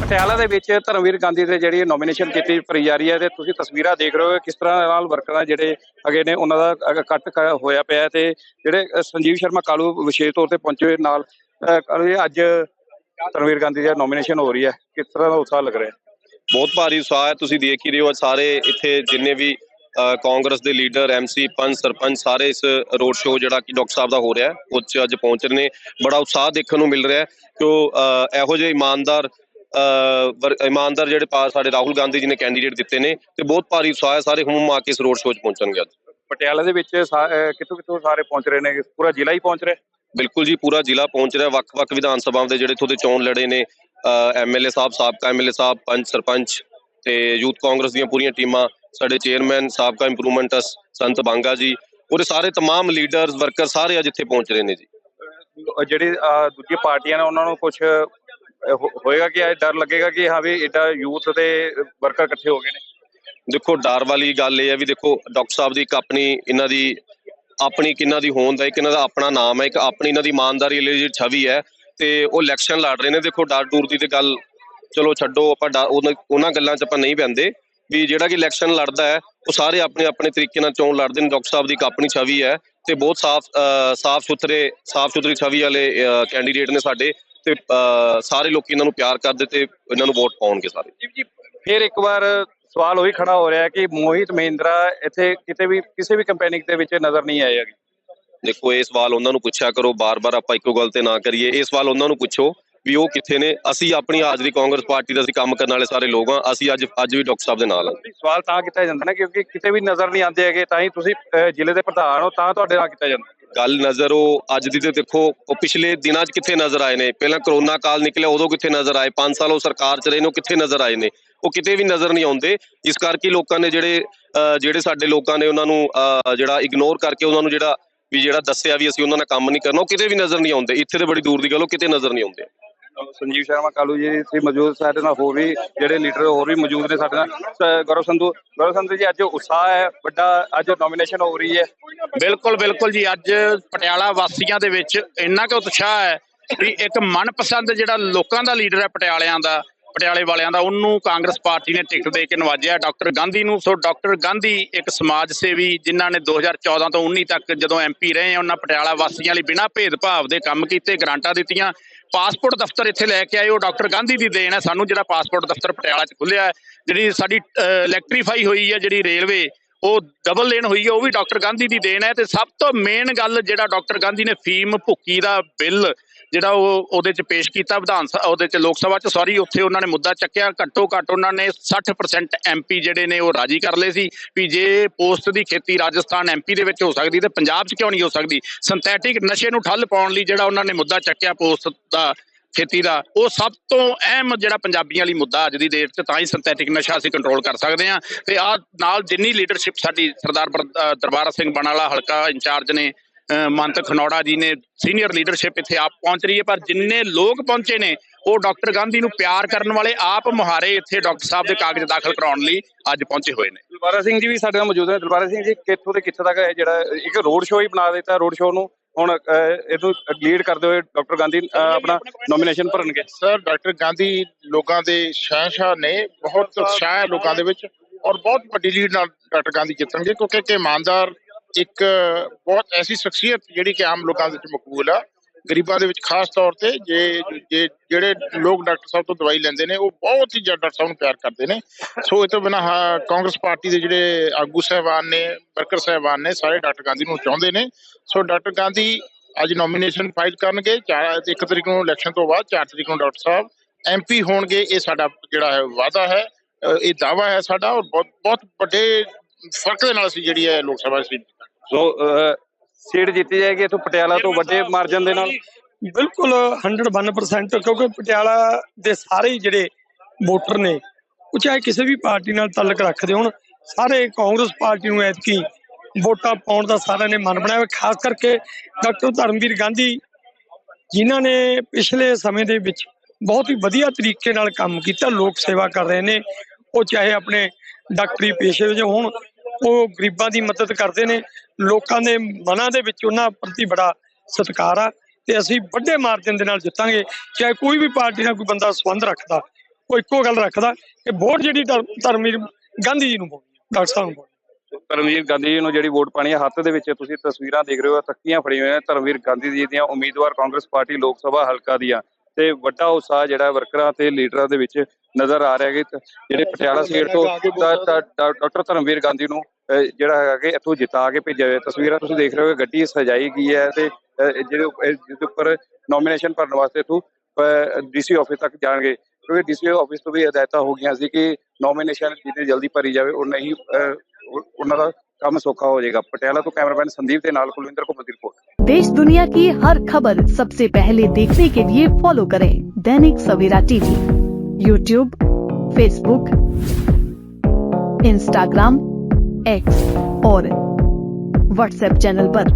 ਪਟਿਆਲਾ ਦੇ ਵਿੱਚ ਧਰਮਵੀਰ ਗਾਂਧੀ ਦੇ ਜਿਹੜੀ ਨੋਮੀਨੇਸ਼ਨ ਕੀਤੀ ਭਰੀ ਜਾ ਰਹੀ ਹੈ ਤੇ ਤੁਸੀਂ ਤਸਵੀਰਾਂ ਦੇਖ ਰਹੇ ਹੋ ਕਿਸ ਤਰ੍ਹਾਂ ਨਾਲ ਵਰਕਰਾਂ ਜਿਹੜੇ ਹੈਗੇ ਨੇ ਉਹਨਾਂ ਦਾ ਕੱਟ ਹੋਇਆ ਪਿਆ ਹੈ ਤੇ ਜਿਹੜੇ ਸੰਜੀਵ ਸ਼ਰਮਾ ਕਾਲੂ ਵਿਸ਼ੇਸ਼ ਤੌਰ ਤੇ ਪਹੁੰਚੇ ਹੋਏ ਨਾਲ ਅੱਜ ਧਰਮਵੀਰ ਗਾਂਧੀ ਦੀ ਨੋਮੀਨੇਸ਼ਨ ਹੋ ਰਹੀ ਹੈ। ਕਿਸ ਤਰ੍ਹਾਂ ਦਾ ਉਤਸ਼ਾਹ ਲੱਗ ਰਿਹਾ ਬਹੁਤ ਭਾਰੀ ਉਤਸ਼ਾਹ ਹੈ। ਤੁਸੀਂ ਦੇਖ ਹੀ ਰਹੇ ਹੋ ਅੱਜ ਸਾਰੇ ਇੱਥੇ ਜਿੰਨੇ ਵੀ ਕਾਂਗਰਸ ਦੇ ਲੀਡਰ ਐਮਸੀ ਪੰਚ ਸਰਪੰਚ ਸਾਰੇ ਇਸ ਰੋਡ ਸ਼ੋਅ ਜਿਹੜਾ ਕਿ ਡਾਕਟਰ ਸਾਹਿਬ ਦਾ ਹੋ ਰਿਹਾ ਉਹ 'ਚ ਅੱਜ ਪਹੁੰਚ ਰਹੇ ਨੇ। ਬੜਾ ਉਤਸ਼ਾਹ ਦੇਖਣ ਨੂੰ ਮਿਲ ਰਿਹਾ ਹੈ ਕਿ ਉਹ ਇਹੋ ਜਿਹੇ ਇਮਾਨਦਾਰ ਇਮਾਨਦਾਰ ਜਿਹੜੇ ਪਾ ਸਾਡੇ ਰਾਹੁਲ ਗਾਂਧੀ ਜੀ ਨੇ ਕੈਂਡੀਡੇਟ ਦਿੱਤੇ ਨੇ ਤੇ ਬਹੁਤ ਭਾਰੀ ਉਤਸ਼ਾਹ ਹੈ ਸਾਰੇ ਹੁਮ ਆ ਕੇ ਇਸ ਰੋਡ ਸ਼ੋਅ 'ਚ ਪਹੁੰਚਣਗੇ ਅੱਜ ਪਟਿਆਲਾ ਦੇ ਵਿੱਚ ਸਾ- ਅ, ਕਿੱਥੋਂ ਕਿੱਥੋਂ ਸਾਰੇ ਪਹੁੰਚ ਰਹੇ ਨੇ ਪੂਰਾ ਜ਼ਿਲ੍ਹਾ ਹੀ ਪਹੁੰਚ ਰਿਹਾ ਹੈ? ਬਿਲਕੁਲ ਜੀ ਪੂਰਾ ਜ਼ਿਲ੍ਹਾ ਪਹੁੰਚ ਰਿਹਾ ਵੱਖ-ਵੱਖ ਵਿਧਾਨ ਸਭਾਵਾਂ ਦੇ ਜਿਹੜੇ ਇੱਥੋਂ ਦੇ ਚੋਣ ਲੜੇ ਨੇ ਐਮਐਲਏ ਸਾਹਿਬ ਸਾਬਕਾ ਐਮਐਲਏ ਸਾਹਿਬ ਪੰਚ ਸਰਪੰਚ ਤੇ ਯੂਥ ਕਾਂਗਰਸ ਦੀਆਂ ਪੂਰੀਆਂ ਟੀਮਾਂ ਸਾਡੇ ਚੇਅਰਮੈਨ ਸਾਬਕਾ ਇੰਪਰੂਵਮੈਂਟ ਸੰਤ ਬਾਂਗਾ ਜੀ ਉਹਦੇ ਸਾਰੇ तमाम ਲੀਡਰਸ ਵਰਕਰ ਸਾਰੇ ਅੱਜ ਇੱਥੇ ਪਹੁੰਚ ਰਹੇ ਨੇ ਜੀ ਅ, ਜਿਹੜੀ ਅ, ਦੂਜੀਆਂ ਪਾਰਟੀਆਂ ਨੇ ਉਹਨਾਂ ਨੂੰ ਕੁਝ ਹੋਏਗਾ ਕਿ ਇਹ ਡਰ ਲੱਗੇਗਾ ਕਿ ਹਾਂ ਵੀ ਏਡਾ ਯੂਥ ਤੇ ਵਰਕਰ ਇਕੱਠੇ ਹੋ ਗਏ ਨੇ। ਦੇਖੋ, ਡਰ ਵਾਲੀ ਗੱਲ ਇਹ ਹੈ ਵੀ ਦੇਖੋ, ਡਾਕਟਰ ਸਾਹਿਬ ਦੀ ਇੱਕ ਆਪਣੀ ਇਹਨਾਂ ਦੀ, ਆਪਣੀ ਕਿੰਨਾ ਦੀ ਹੋਂਦ ਹੈ, ਇੱਕ ਇਹਨਾਂ ਦਾ ਆਪਣਾ ਨਾਮ ਹੈ, ਇੱਕ ਆਪਣੀ ਇਹਨਾਂ ਦੀ ਇਮਾਨਦਾਰੀ ਵਾਲੀ ਜਿਹੜੀ ਛਵੀ ਹੈ ਤੇ ਉਹ ਇਲੈਕਸ਼ਨ ਲੜ ਰਹੇ ਨੇ। ਦੇਖੋ, ਡਰ ਡੂਰ ਦੀ ਤੇ ਗੱਲ, ਚਲੋ ਛੱਡੋ, ਆਪਾਂ ਡਰ- ਉਹਨਾਂ ਗੱਲਾਂ 'ਚ ਆਪਾਂ ਨਹੀਂ ਪੈਂਦੇ ਵੀ ਜਿਹੜਾ ਕਿ ਇਲੈਕਸ਼ਨ ਲੜਦਾ ਹੈ, ਉਹ ਸਾਰੇ ਆਪਣੇ ਆਪਣੇ ਤਰੀਕੇ ਨਾਲ ਚੋਣ ਲੜਦੇ ਨੇ। ਡਾਕਟਰ ਸਾਹਿਬ ਦੀ ਇੱਕ ਆਪਣੀ ਛਵੀ ਹੈ ਤੇ ਬਹੁਤ ਸਾਫ਼ ਸਾਫ਼ ਸੁਥਰੇ, ਸਾਫ਼ ਸੁਥਰੀ ਛਵੀ ਵਾਲੇ ਕੈਂਡੀਡੇਟ ਨੇ ਸਾਡੇ। ਤੇ ਸਾਰੇ ਲੋਕੀ ਇਹਨਾਂ ਨੂੰ ਪਿਆਰ ਕਰਦੇ ਤੇ ਇਹਨਾਂ ਨੂੰ ਵੋਟ ਪਾਉਣਗੇ ਸਾਰੇ। ਜੀ ਜੀ ਫਿਰ ਇੱਕ ਵਾਰ ਸਵਾਲ ਉਹੀ ਖੜਾ ਹੋ ਰਿਹਾ ਕਿ ਮੋਹਿਤ ਮਹਿੰਦਰਾ ਇੱਥੇ ਕਿਤੇ ਵੀ ਕਿਸੇ ਵੀ ਕੰਪੈਨਿੰਗ ਦੇ ਵਿੱਚ ਨਜ਼ਰ ਨਹੀਂ ਆਏ ਹੈਗੇ। ਦੇਖੋ ਇਹ ਸਵਾਲ ਉਹਨਾਂ ਨੂੰ ਪੁੱਛਿਆ ਕਰੋ ਬਾਰ-ਬਾਰ ਆਪਾਂ ਇੱਕੋ ਗੱਲ ਤੇ ਨਾ ਕਰੀਏ। ਇਹ ਸਵਾਲ ਉਹਨਾਂ ਨੂੰ ਪੁੱਛੋ ਵੀ ਉਹ ਕਿੱਥੇ ਨੇ। ਅਸੀਂ ਆਪਣੀ ਹਾਜ਼ਰੀ ਕਾਂਗਰਸ ਪਾਰਟੀ ਦਾ ਅਸੀਂ ਕੰਮ ਕਰਨ ਵਾਲੇ ਸਾਰੇ ਲੋਕ ਹਾਂ। ਅਸੀਂ ਅੱਜ ਅੱਜ ਵੀ ਡਾਕਟਰ ਸਾਹਿਬ ਦੇ ਨਾਲ ਹਾਂ। ਸਵਾਲ ਤਾਂ ਕੀਤਾ ਜਾਂਦਾ ਨਾ ਕਿਉਂਕਿ ਕਿਤੇ ਵੀ ਨਜ਼ਰ ਨਹੀਂ ਆਉਂਦੇ ਹੈਗੇ ਤਾਂ ਹੀ ਤੁਸੀਂ ਜ਼ਿਲ੍ਹੇ ਦੇ ਪ੍ਰਧਾਨ ਹੋ ਤਾਂ ਤੁਹਾਡੇ ਨਾਲ ਕੀਤਾ ਜਾਂਦਾ। ਗੱਲ ਨਜ਼ਰ ਉਹ ਅੱਜ ਦੀ ਤੇ ਦੇਖੋ ਉਹ ਪਿਛਲੇ ਦਿਨਾਂ 'ਚ ਕਿੱਥੇ ਨਜ਼ਰ ਆਏ ਨੇ? ਪਹਿਲਾਂ ਕਰੋਨਾ ਕਾਲ ਨਿਕਲਿਆ ਉਦੋਂ ਕਿੱਥੇ ਨਜ਼ਰ ਆਏ? 5 ਸਾਲ ਉਹ ਸਰਕਾਰ 'ਚ ਰਹੇ ਨੇ ਉਹ ਕਿੱਥੇ ਨਜ਼ਰ ਆਏ ਨੇ? ਉਹ ਕਿਤੇ ਵੀ ਨਜ਼ਰ ਨਹੀਂ ਆਉਂਦੇ ਇਸ ਕਰਕੇ ਲੋਕਾਂ ਨੇ ਜਿਹੜੇ ਅਹ, ਜਿਹੜੇ ਸਾਡੇ ਲੋਕਾਂ ਨੇ ਉਹਨਾਂ ਨੂੰ ਅਹ, ਜਿਹੜਾ ਇਗਨੋਰ ਕਰਕੇ ਉਹਨਾਂ ਨੂੰ ਜਿਹੜਾ ਵੀ ਜਿਹੜਾ ਦੱਸਿਆ ਵੀ ਅਸੀਂ ਉਹਨਾਂ ਨਾਲ ਕੰਮ ਨਹੀਂ ਕਰਨਾ ਉਹ ਕਿਤੇ ਵੀ ਨਜ਼ਰ ਨਹੀਂ ਆਉਂਦੇ। ਇੱਥੇ ਤੇ ਬੜੀ ਦੂਰ ਦੀ ਗੱਲ ਉਹ ਕਿਤੇ ਨਜ਼ਰ ਨਹੀਂ ਆਉਂਦੇ। ਸੰਜੀਵ ਸ਼ਰਮਾ, ਕਾਲੂ ਜੀ ਸੀ ਮੌਜੂਦ ਸਾਡੇ ਨਾਲ ਹੋਰ ਵੀ ਜਿਹੜੇ ਲੀਡਰ ਹੋਰ ਵੀ ਮੌਜੂਦ ਨੇ ਸਾਡੇ ਨਾਲ। ਗੌਰਵ ਸੰਧੂ ਗੌਰਵ ਸੰਧੂ ਜੀ, ਅੱਜ ਉਤਸ਼ਾਹ ਹੈ, ਵੱਡਾ ਅੱਜ ਨੋਮੀਨੇਸ਼ਨ ਹੋ ਰਹੀ ਹੈ। ਬਿਲਕੁਲ ਬਿਲਕੁਲ ਜੀ, ਅੱਜ ਪਟਿਆਲਾ ਵਾਸੀਆਂ ਦੇ ਵਿੱਚ ਇੰਨਾ ਕੁ ਉਤਸ਼ਾਹ ਹੈ ਵੀ ਇੱਕ ਮਨਪਸੰਦ ਜਿਹੜਾ ਲੋਕਾਂ ਦਾ ਲੀਡਰ ਹੈ ਪਟਿਆਲਿਆਂ ਦਾ ਪਟਿਆਲੇ ਵਾਲਿਆਂ ਦਾ, ਉਹਨੂੰ ਕਾਂਗਰਸ ਪਾਰਟੀ ਨੇ ਟਿਕਟ ਦੇ ਕੇ ਨਵਾਜਿਆ। ਡਾਕਟਰ ਗਾਂਧੀ ਨੂੰ, ਸੋ ਡਾਕਟਰ ਗਾਂਧੀ ਇੱਕ ਸਮਾਜ ਸੇਵੀ, ਜਿਨ੍ਹਾਂ ਨੇ 2014 ਤੋਂ 19 ਤੱਕ ਜਦੋਂ ਐਮਪੀ ਰਹੇ, ਉਹਨਾਂ ਪਟਿਆਲਾ ਵਾਸੀਆਂ ਲਈ ਬਿਨਾਂ ਭੇਦਭਾਵ ਦੇ ਕੰਮ ਕੀਤੇ, ਗ੍ਰਾਂਟਾਂ ਦਿੱਤੀਆਂ। ਪਾਸਪੋਰਟ ਦਫ਼ਤਰ ਇੱਥੇ ਲੈ ਕੇ ਆਏ, ਉਹ ਡਾਕਟਰ ਗਾਂਧੀ ਦੀ ਦੇਣ ਹੈ। ਸਾਨੂੰ ਜਿਹੜਾ ਪਾਸਪੋਰਟ ਦਫ਼ਤਰ ਪਟਿਆਲਾ 'ਚ ਖੁੱਲਿਆ ਜਿਹੜੀ ਸਾਡੀ ਇਲੈਕਟ੍ਰੀਫਾਈ ਹੋਈ ਹੈ, ਜਿਹੜੀ ਰੇਲਵੇ, ਉਹ ਡਬਲ ਲੇਨ ਹੋਈ ਹੈ, ਉਹ ਵੀ ਡਾਕਟਰ ਗਾਂਧੀ ਦੀ ਦੇਣ ਹੈ। ਤੇ ਸਭ ਤੋਂ ਮੇਨ ਗੱਲ ਜਿਹੜਾ ਡਾਕਟਰ ਗਾਂਧੀ ਨੇ ਫੀਮ ਭੁੱਕੀ ਦਾ ਬਿੱਲ ਜਿਹੜਾ ਉਹ ਉਹਦੇ ਚ ਪੇਸ਼ ਕੀਤਾ, ਵਿਧਾਨ ਸਭਾ, ਉਹਦੇ ਚ ਲੋਕ ਸਭਾ ਚ ਸੌਰੀ ਉੱਥੇ ਉਹਨਾਂ ਨੇ ਮੁੱਦਾ ਚੱਕਿਆ, ਘੱਟੋ ਘੱਟ ਉਹਨਾਂ ਨੇ 60% ਐਮਪੀ ਜਿਹੜੇ ਨੇ ਉਹ ਰਾਜੀ ਕਰ ਲਏ ਸੀ ਵੀ ਜੇ ਪੋਸਟ ਦੀ ਖੇਤੀ ਰਾਜਸਥਾਨ ਐਮਪੀ ਦੇ ਵਿੱਚ ਹੋ ਸਕਦੀ ਤੇ ਪੰਜਾਬ 'ਚ ਕਿਉਂ ਨਹੀਂ ਹੋ ਸਕਦੀ? ਸਿੰਥੈਟਿਕ ਨਸ਼ੇ ਨੂੰ ਠੱਲ ਪਾਉਣ ਲਈ ਜਿਹੜਾ ਉਹਨਾਂ ਨੇ ਮੁੱਦਾ ਚੱਕਿਆ ਪੋਸਟ ਦਾ, ਖੇਤੀ ਦਾ, ਉਹ ਸਭ ਤੋਂ ਅਹਿਮ ਜਿਹੜਾ ਪੰਜਾਬੀਆਂ ਲਈ ਮੁੱਦਾ ਅੱਜ ਦੀ ਡੇਟ 'ਚ, ਤਾਂ ਹੀ ਸਿੰਥੈਟਿਕ ਨਸ਼ਾ ਅਸੀਂ ਕੰਟਰੋਲ ਕਰ ਸਕਦੇ ਹਾਂ। ਤੇ ਆ ਨਾਲ ਜਿੰਨੀ ਲੀਡਰਸ਼ਿਪ ਸਾਡੀ ਸਰਦਾਰ ਦਰਬਾਰਾ ਸਿੰਘ ਬਣਾਲਾ ਹਲਕਾ ਇੰਚਾਰਜ ਨੇ ਮੰਤ ਖਨੌੜਾ ਜੀ ਨੇ ਸੀਨੀਅਰ ਲੀਡਰਸ਼ਿਪ ਇੱਥੇ ਆਪ ਪਹੁੰਚ ਰਹੀ ਹੈ ਪਰ ਜਿੰਨੇ ਲੋਕ ਪਹੁੰਚੇ ਨੇ ਉਹ ਡਾਕਟਰ ਗਾਂਧੀ ਨੂੰ ਪਿਆਰ ਕਰਨ ਵਾਲੇ ਆਪ ਮੁਹਾਰੇ ਇੱਥੇ ਡਾਕਟਰ ਸਾਹਿਬ ਦੇ ਕਾਗਜ਼ ਦਾਖਲ ਕਰਾਉਣ ਲਈ ਅੱਜ ਪਹੁੰਚੇ ਹੋਏ ਨੇ। ਦਿਲਬਾਰਾ ਸਿੰਘ ਜੀ ਵੀ ਸਾਡੇ ਨਾਲ ਮੌਜੂਦ ਨੇ। ਦਿਲਬਾਰਾ ਸਿੰਘ ਜੀ ਕਿੱਥੋਂ ਦੇ ਕਿੱਥੇ ਤੱਕ ਇਹ ਜਿਹੜਾ ਇੱਕ ਰੋਡ ਸ਼ੋਅ ਹੀ ਬਣਾ ਦਿੱਤਾ ਰੋਡ ਸ਼ੋਅ ਨੂੰ ਹੁਣ ਇਹਨੂੰ ਲੀਡ ਕਰਦੇ ਹੋਏ ਡਾਕਟਰ ਗਾਂਧੀ ਆਪਣਾ ਨੋਮੀਨੇਸ਼ਨ ਭਰਨਗੇ। ਸਰ ਡਾਕਟਰ ਗਾਂਧੀ ਲੋਕਾਂ ਦੇ ਸ਼ਹਿਨशाह ਨੇ ਬਹੁਤ ਉਤਸ਼ਾਹ ਹੈ ਲੋਕਾਂ ਦੇ ਵਿੱਚ ਔਰ ਬਹੁਤ ਵੱਡੀ ਲੀਡ ਨਾਲ ਡਾਕਟਰ ਗਾਂਧੀ ਜਿੱਤਣਗੇ ਕਿਉਂਕਿ ਇੱਕ ਇਮਾਨਦਾਰ ਇੱਕ ਬਹੁਤ ਐਸੀ ਸ਼ਖਸੀਅਤ ਜਿਹੜੀ ਕਿ ਆਮ ਲੋਕਾਂ ਦੇ ਵਿੱਚ ਮਕਬੂਲ ਆ। ਗਰੀਬਾਂ ਦੇ ਵਿੱਚ ਖਾਸ ਤੌਰ ਤੇ ਜੇ ਜੇ ਜਿਹੜੇ ਲੋਕ ਡਾਕਟਰ ਸਾਹਿਬ ਤੋਂ ਦਵਾਈ ਲੈਂਦੇ ਨੇ ਉਹ ਬਹੁਤ ਹੀ ਜ਼ਿਆਦਾ ਡਾਕਟਰ ਸਾਹਿਬ ਨੂੰ ਪਿਆਰ ਕਰਦੇ ਨੇ। ਸੋ ਇਹ ਤੋਂ ਬਿਨਾਂ ਹਾਂ, ਕਾਂਗਰਸ ਪਾਰਟੀ ਦੇ ਜਿਹੜੇ ਆਗੂ ਸਹਿਬਾਨ ਨੇ ਵਰਕਰ ਸਹਿਬਾਨ ਨੇ ਸਾਰੇ ਡਾਕਟਰ ਗਾਂਧੀ ਨੂੰ ਚਾਹੁੰਦੇ ਨੇ। ਸੋ ਡਾਕਟਰ ਗਾਂਧੀ ਅੱਜ ਨੋਮੀਨੇਸ਼ਨ ਫਾਈਲ ਕਰਨਗੇ। ਚਾਰ ਇੱਕ ਤਰੀਕ ਨੂੰ ਇਲੈਕਸ਼ਨ ਤੋਂ ਬਾਅਦ 4 ਤਰੀਕ ਨੂੰ ਡਾਕਟਰ ਸਾਹਿਬ ਐਮਪੀ ਹੋਣਗੇ। ਇਹ ਸਾਡਾ ਜਿਹੜਾ ਹੈ ਵਾਅਦਾ ਹੈ। ਇਹ ਦਾਵਾ ਹੈ ਸਾਡਾ ਔਰ ਬਹੁਤ ਬਹੁਤ ਵੱਡੇ ਫ਼ਰਕ ਦੇ ਨਾਲ ਅਸੀਂ ਜਿਹੜੀ ਹੈ ਲੋਕ ਸਭਾ ਸੀਟ ਸੋ ਸੀਟ ਜਿੱਤੀ ਜਾਏਗੀ ਇਥੋਂ ਪਟਿਆਲਾ ਤੋਂ ਵੱਡੇ ਮਾਰਜਨ ਦੇ ਨਾਲ ਬਿਲਕੁਲ 101% ਕਿਉਂਕਿ ਪਟਿਆਲਾ ਦੇ ਸਾਰੇ ਜਿਹੜੇ ਵੋਟਰ ਨੇ ਉਹ ਚਾਹੇ ਕਿਸੇ ਵੀ ਪਾਰਟੀ ਨਾਲ ਤਾਲੁਕ ਰੱਖਦੇ ਹੋਣ ਸਾਰੇ ਕਾਂਗਰਸ ਪਾਰਟੀ ਨੂੰ ਐਤਕੀ ਵੋਟਾਂ ਪਾਉਣ ਦਾ ਸਾਰਿਆਂ ਨੇ ਮਨ ਬਣਾਇਆ। ਖਾਸ ਕਰਕੇ ਡਾਕਟਰ ਧਰਮਵੀਰ ਗਾਂਧੀ ਜਿਨ੍ਹਾਂ ਨੇ ਪਿਛਲੇ ਸਮੇਂ ਦੇ ਵਿੱਚ ਬਹੁਤ ਹੀ ਵਧੀਆ ਤਰੀਕੇ ਨਾਲ ਕੰਮ ਕੀਤਾ ਲੋਕ ਸੇਵਾ ਕਰ ਰਹੇ ਨੇ ਉਹ ਚਾਹੇ ਆਪਣੇ ਡਾਕਟਰੀ ਪੇਸ਼ੇ ਵਿੱਚ ਹੋਣ ਉਹ ਗਰੀਬਾਂ ਦੀ ਮਦਦ ਕਰਦੇ ਨੇ, ਲੋਕਾਂ ਦੇ ਮਨਾਂ ਦੇ ਵਿੱਚ ਉਹਨਾਂ ਪ੍ਰਤੀ ਬੜਾ ਸਤਿਕਾਰ ਆ ਤੇ ਅਸੀਂ ਵੱਡੇ ਮਾਰਜਨ ਦੇ ਨਾਲ ਜਿੱਤਾਂਗੇ, ਚਾਹੇ ਕੋਈ ਵੀ ਪਾਰਟੀ ਨਾਲ ਕੋਈ ਬੰਦਾ ਸੰਬੰਧ ਰੱਖਦਾ, ਉਹ ਇੱਕੋ ਗੱਲ ਰੱਖਦਾ ਕਿ ਵੋਟ ਜਿਹੜੀ ਧਰਮਵੀਰ ਗਾਂਧੀ ਜੀ ਨੂੰ ਪਾਉਣੀ ਡਾਕਟਰ ਸਾਹਿਬ ਨੂੰ ਪਾਉਣੀ ਹੈ। ਧਰਮਵੀਰ ਗਾਂਧੀ ਜੀ ਨੂੰ ਜਿਹੜੀ ਵੋਟ ਪਾਣੀ ਹੈ ਹੱਥ ਦੇ ਵਿੱਚ ਤੁਸੀਂ ਤਸਵੀਰਾਂ ਦੇਖ ਰਹੇ ਹੋ ਤੱਕੀਆਂ ਫੜੀਆਂ ਹੋਈਆਂ ਧਰਮਵੀਰ ਗਾਂਧੀ ਜੀ ਦੀਆਂ ਉਮੀਦਵਾਰ ਕਾਂਗਰਸ ਪਾਰਟੀ ਲੋਕ ਸਭਾ ਹਲਕਾ ਦੀਆਂ ਤੇ ਵੱਡਾ ਉਤਸ਼ਾਹ ਜਿਹੜਾ ਵਰਕਰਾਂ ਤੇ ਲੀਡਰਾਂ ਦੇ ਵਿੱਚ ਨਜ਼ਰ ਆ ਰਿਹਾ ਹੈ ਕਿ ਜਿਹੜੇ ਪਟਿਆਲਾ ਸੀਟ ਤੋਂ ਡਾਕਟਰ ਧਰਮਵੀਰ ਗਾਂਧੀ ਨੂੰ ਜਿਹੜਾ ਹੈਗਾ ਕਿ ਇੱਥੋਂ ਜਿਤਾ ਕੇ ਭੇਜਿਆ ਹੋਇਆ ਤਸਵੀਰਾਂ ਤੁਸੀਂ ਦੇਖ ਰਹੇ ਹੋ ਗੱਡੀ ਸਜਾਈ ਗਈ ਹੈ ਤੇ ਜਿਹੜੇ ਜਿਹਦੇ ਉੱਪਰ ਨੋਮੀਨੇਸ਼ਨ ਭਰਨ ਵਾਸਤੇ ਇੱਥੋਂ ਡੀਸੀ ਆਫਿਸ ਤੱਕ ਜਾਣਗੇ। ਕਿਉਂਕਿ ਡੀਸੀ ਆਫਿਸ ਤੋਂ ਵੀ ਹਦਾਇਤਾਂ ਹੋ ਗਈਆਂ ਸੀ ਕਿ ਨੋਮੀਨੇਸ਼ਨ ਜਿੰਨੀ ਜਲਦੀ ਭਰੀ ਜਾਵੇ ਉਹ ਨਹੀਂ ਉਹਨਾਂ ਦਾ ਕੰਮ ਸੌਖਾ ਹੋ ਜਾਏਗਾ ਪਟਿਆਲਾ ਤੋਂ ਕੈਮਰਾਮੈਨ ਸੰਦੀਪ ਦੇ ਨਾਲ ਕੁਲਵਿੰਦਰ ਕੁਮਾਰ ਦੀ ਰਿਪੋਰਟ देश दुनिया की हर खबर सबसे पहले देखने के लिए फॉलो करें Dainik Savera TV YouTube Facebook Instagram X और व्हाट्सएप चैनल पर।